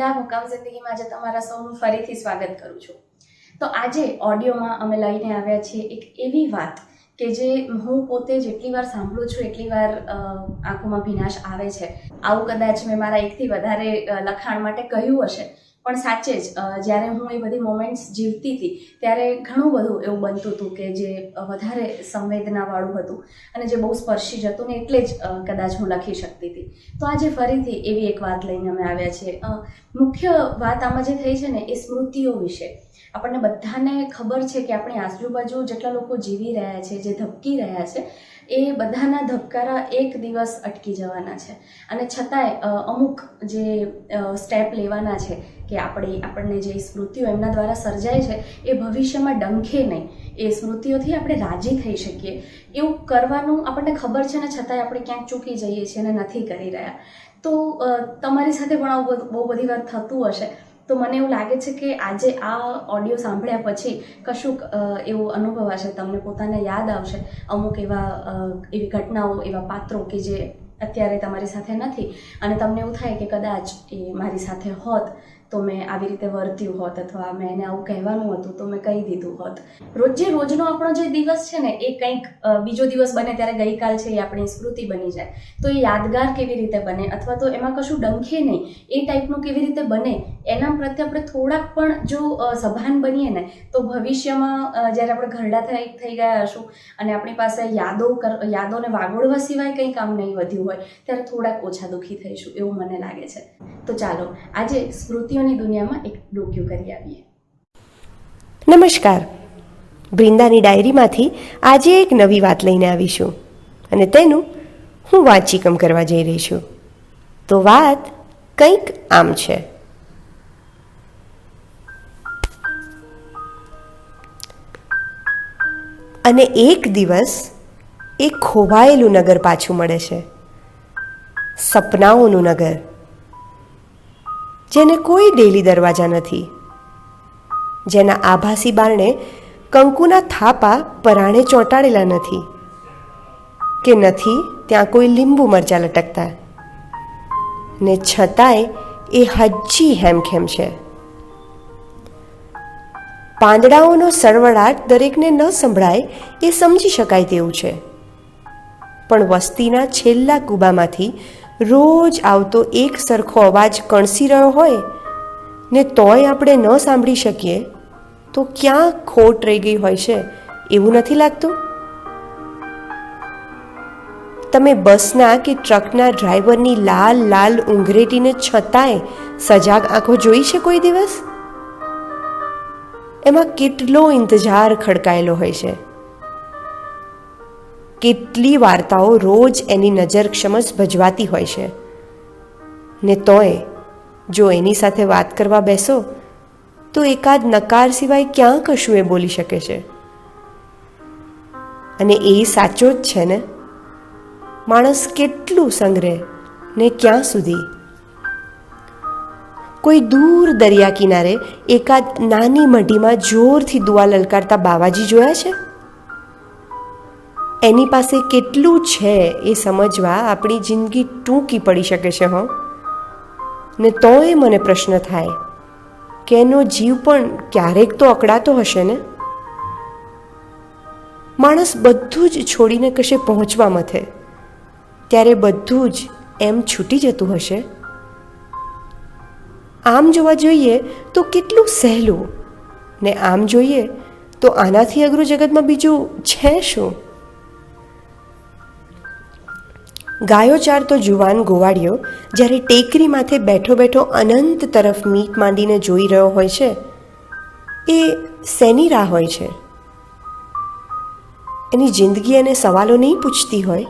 બિંદા મુકામ જિંદગીમાં આજે તમારા સૌનું ફરીથી સ્વાગત કરું છું. તો આજે ઓડિયોમાં અમે લઈને આવ્યા છીએ એક એવી વાત કે જે હું પોતે જેટલી વાર સાંભળું છું, એટલી વાર આંખોમાં ભીનાશ આવે છે. આવું કદાચ મેં મારા એકથી વધારે લખાણ માટે કહ્યું હશે. પણ સાચે જ જ્યારે હું એ બધી મોમેન્ટ્સ જીવતી હતી, ત્યારે ઘણું બધું એવું બનતું હતું કે જે વધારે સંવેદનાવાળું હતું અને જે બહુ સ્પર્શી જતું ને એટલે જ કદાચ હું લખી શકતી હતી. તો આજે ફરીથી એવી એક વાત લઈને અમે આવ્યા છીએ. મુખ્ય વાત આમાં જે થઈ છે ને એ સ્મૃતિઓ વિશે. આપણને બધાને ખબર છે કે આપણી આજુબાજુ જેટલા લોકો જીવી રહ્યા છે, જે ધબકી રહ્યા છે, એ બધાના ધબકારા એક દિવસ અટકી જવાના છે. અને છતાંય અમુક જે સ્ટેપ લેવાના છે કે આપણે આપણને જે સ્મૃતિઓ એમના દ્વારા સર્જાય છે, એ ભવિષ્યમાં ડંખે નહીં. એ સ્મૃતિઓથી આપણે રાજી થઈ શકીએ. એવું કરવાનું આપણને ખબર છે ને છતાંય આપણે ક્યાંક ચૂકી જઈએ છીએ અને નથી કરી રહ્યા. તો તમારી સાથે પણ આવું બહુ બધી વાર થતું હશે. તો મને એવું લાગે છે કે આજે આ ઓડિયો સાંભળ્યા પછી કશુંક એવું અનુભવાશે તમને પોતાને યાદ આવશે. અમુક એવા એવી ઘટનાઓ, એવા પાત્રો કે જે અત્યારે તમારી સાથે નથી. અને તમને એવું થાય કે કદાચ એ મારી સાથે હોત તો મેં આવી રીતે વર્ત્યું હોત અથવા મેં એને આવું કહેવાનું હતું તો મેં કહી દીધું હોત. રોજે રોજનો આપણો જે દિવસ છે ને, એ કંઈક બીજો દિવસ બને ત્યારે ગઈકાલ છે એ આપણી સ્મૃતિ બની જાય. તો એ યાદગાર કેવી રીતે બને અથવા તો એમાં કશું ડંખે નહીં, એ ટાઈપનું કેવી રીતે બને, એના પ્રત્યે આપણે થોડાક પણ જો સભાન બનીએ ને, તો ભવિષ્યમાં જ્યારે આપણે ઘરડા થઈ થઈ ગયા હશું અને આપણી પાસે યાદો કર, યાદોને વાગોળવા સિવાય કંઈ કામ નહીં વધ્યું હોય, ત્યારે થોડાક ઓછા દુઃખી થઈશું એવું મને લાગે છે. તો ચાલો, આજે સ્મૃતિઓની દુનિયામાં એક ડોક્યુ કરી આવીએ. નમસ્કાર. બ્રિંદાની ડાયરીમાંથી આજે એક નવી વાત લઈને આવીશું અને તેનું હું વાંચીકમ કરવા જઈ રહી છું. તો વાત કંઈક આમ છે. અને એક દિવસ એ ખોવાયેલું નગર પાછું મળે છે. સપનાઓનું નગર. જેને કોઈ ડેલી દરવાજા નથી. જેના આભાસી બારણે કંકુના થાપા પરાણે ચોંટાડેલા નથી. કે નથી ત્યાં કોઈ લીંબુ મરચા લટકતા. ને છતાંય એ હજી હેમખેમ છે. પાંદડાઓનો સળવળાટ દરેકને ન સંભળાય એ સમજી શકાય તેવું છે. પણ વસ્તીના છેલ્લા કૂબામાંથી રોજ આવતો એક સરખો અવાજ કણસી રહ્યો હોય ને તોય આપણે ન સાંભળી શકીએ, તો ક્યાં ખોટ રહી ગઈ હોય છે? એવું નથી લાગતું? તમે બસના કે ટ્રકના ડ્રાઈવરની લાલ લાલ ઊંઘરેટીને છતાંય સજાગ આંખો જોઈ છે કોઈ દિવસ? એમાં કેટલો ઇંતજાર ખડકાયેલો હોય છે. કેટલી વાર્તાઓ રોજ એની નજર ક્ષમસ ભજવાતી હોય છે. ને તોય, જો એની સાથે વાત કરવા બેસો, તો એકાદ નકાર સિવાય ક્યાં કશું એ બોલી શકે છે? અને એ સાચો જ છે ને? માણસ કેટલું સંગ્રહ ને ક્યાં સુધી? કોઈ દૂર દરિયા કિનારે એકાદ નાની મઢીમાં જોરથી દુઆ લલકારતા બાવાજી જોયા છે? એની પાસે કેટલું છે એ સમજવા આપણી જિંદગી ટૂંકી પડી શકે છે, હો. ને તોય મને પ્રશ્ન થાય કે એનો જીવ પણ ક્યારેક તો અકળાતો હશે ને? માણસ બધું જ છોડીને કશે પહોંચવા મથે, ત્યારે બધું જ એમ છૂટી જતું હશે? આમ જોવા જોઈએ તો કેટલું સહેલું, ને આમ જોઈએ તો આનાથી અઘરું જગતમાં બીજું છે શું? ગાયો ચારતો જુવાન ગોવાળિયો જ્યારે ટેકરી માથે બેઠો બેઠો અનંત તરફ મીટ માંડીને જોઈ રહ્યો હોય છે, એ શેની રાહ હોય છે? એની જિંદગી એને સવાલો નહીં પૂછતી હોય.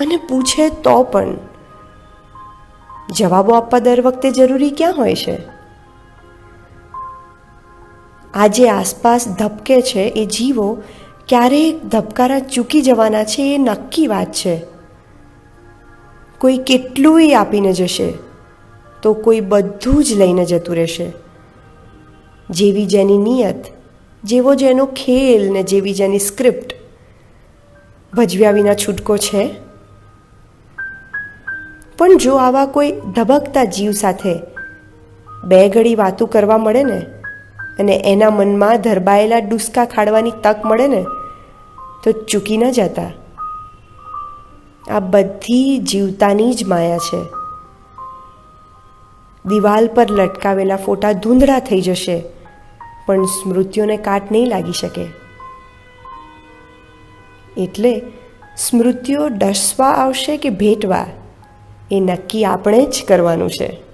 અને પૂછે તો પણ. જવાબો આપવા દર વખતે જરૂરી ક્યાં હોય છે? આજે આસપાસ ધબકે છે એ જીવો ક્યારેક ધબકારા ચૂકી જવાના છે એ નક્કી વાત છે. કોઈ કેટલુંય આપીને જશે, તો કોઈ બધું જ લઈને જતું રહેશે. જેવી જેની નિયત, જેવો જેનો ખેલ ને જેવી જેની સ્ક્રિપ્ટ. ભજવ્યા વિના છૂટકો છે? પણ જો આવા કોઈ ધબકતા જીવ સાથે બે ઘડી વાતું કરવા મળે ને, અને એના મનમાં ધરબાયેલા ડુસકા ખાડવાની તક મળે ને તો ચૂકી ન જતા. આ બધી જીવતાની જ માયા છે. દિવાલ પર લટકાવેલા ફોટા ધૂંધળા થઈ જશે, પણ સ્મૃતિઓને કાટ નહીં લાગી શકે. એટલે સ્મૃતિઓ ડસવા આવશે કે ભેટવા, એ નક્કી આપણે જ કરવાનું છે.